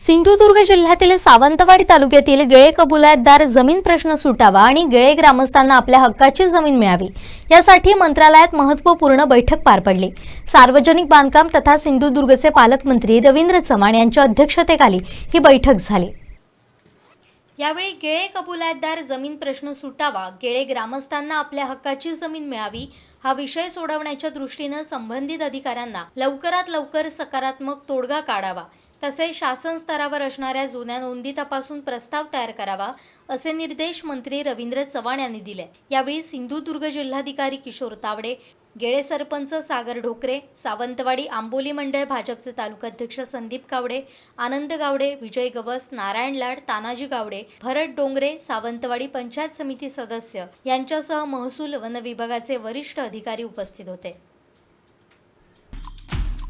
सिंधुदुर्ग जिल्ह्यातील सावंतवाडी तालुक्यातील गेळे कबुलातदार जमीन प्रश्न सुटावा आणि गेळे ग्रामस्थांना आपल्या हक्काची जमीन मिळावी यासाठी मंत्रालयात महत्त्वपूर्ण बैठक पार पडली. सार्वजनिक बांधकाम तथा सिंधुदुर्गचे पालकमंत्री रवींद्र चव्हाण यांच्या अध्यक्षतेखाली ही बैठक झाली. यावेळी गेळे कबुलातदार जमीन प्रश्न सुटावा गेळे ग्रामस्थांना आपल्या हक्काची जमीन मिळावी हा विषय सोडवण्याच्या दृष्टीनं संबंधित अधिकाऱ्यांना लवकरात लवकर सकारात्मक तोडगा काढावा तसेच शासन स्तरावर असणाऱ्या जुन्या नोंदी तपासून प्रस्ताव तयार करावा असे निर्देश मंत्री रवींद्र चव्हाण यांनी दिले. यावेळी सिंधुदुर्ग जिल्हाधिकारी किशोर तावडे गेळे सरपंच सागर ढोकरे सावंतवाडी आंबोली मंडळ भाजपचे तालुकाध्यक्ष संदीप गावडे आनंद गावडे विजय गवस नारायण लाड तानाजी गावडे भरत डोंगरे सावंतवाडी पंचायत समिती सदस्य यांच्यासह महसूल वन विभागाचे वरिष्ठ अधिकारी उपस्थित होते.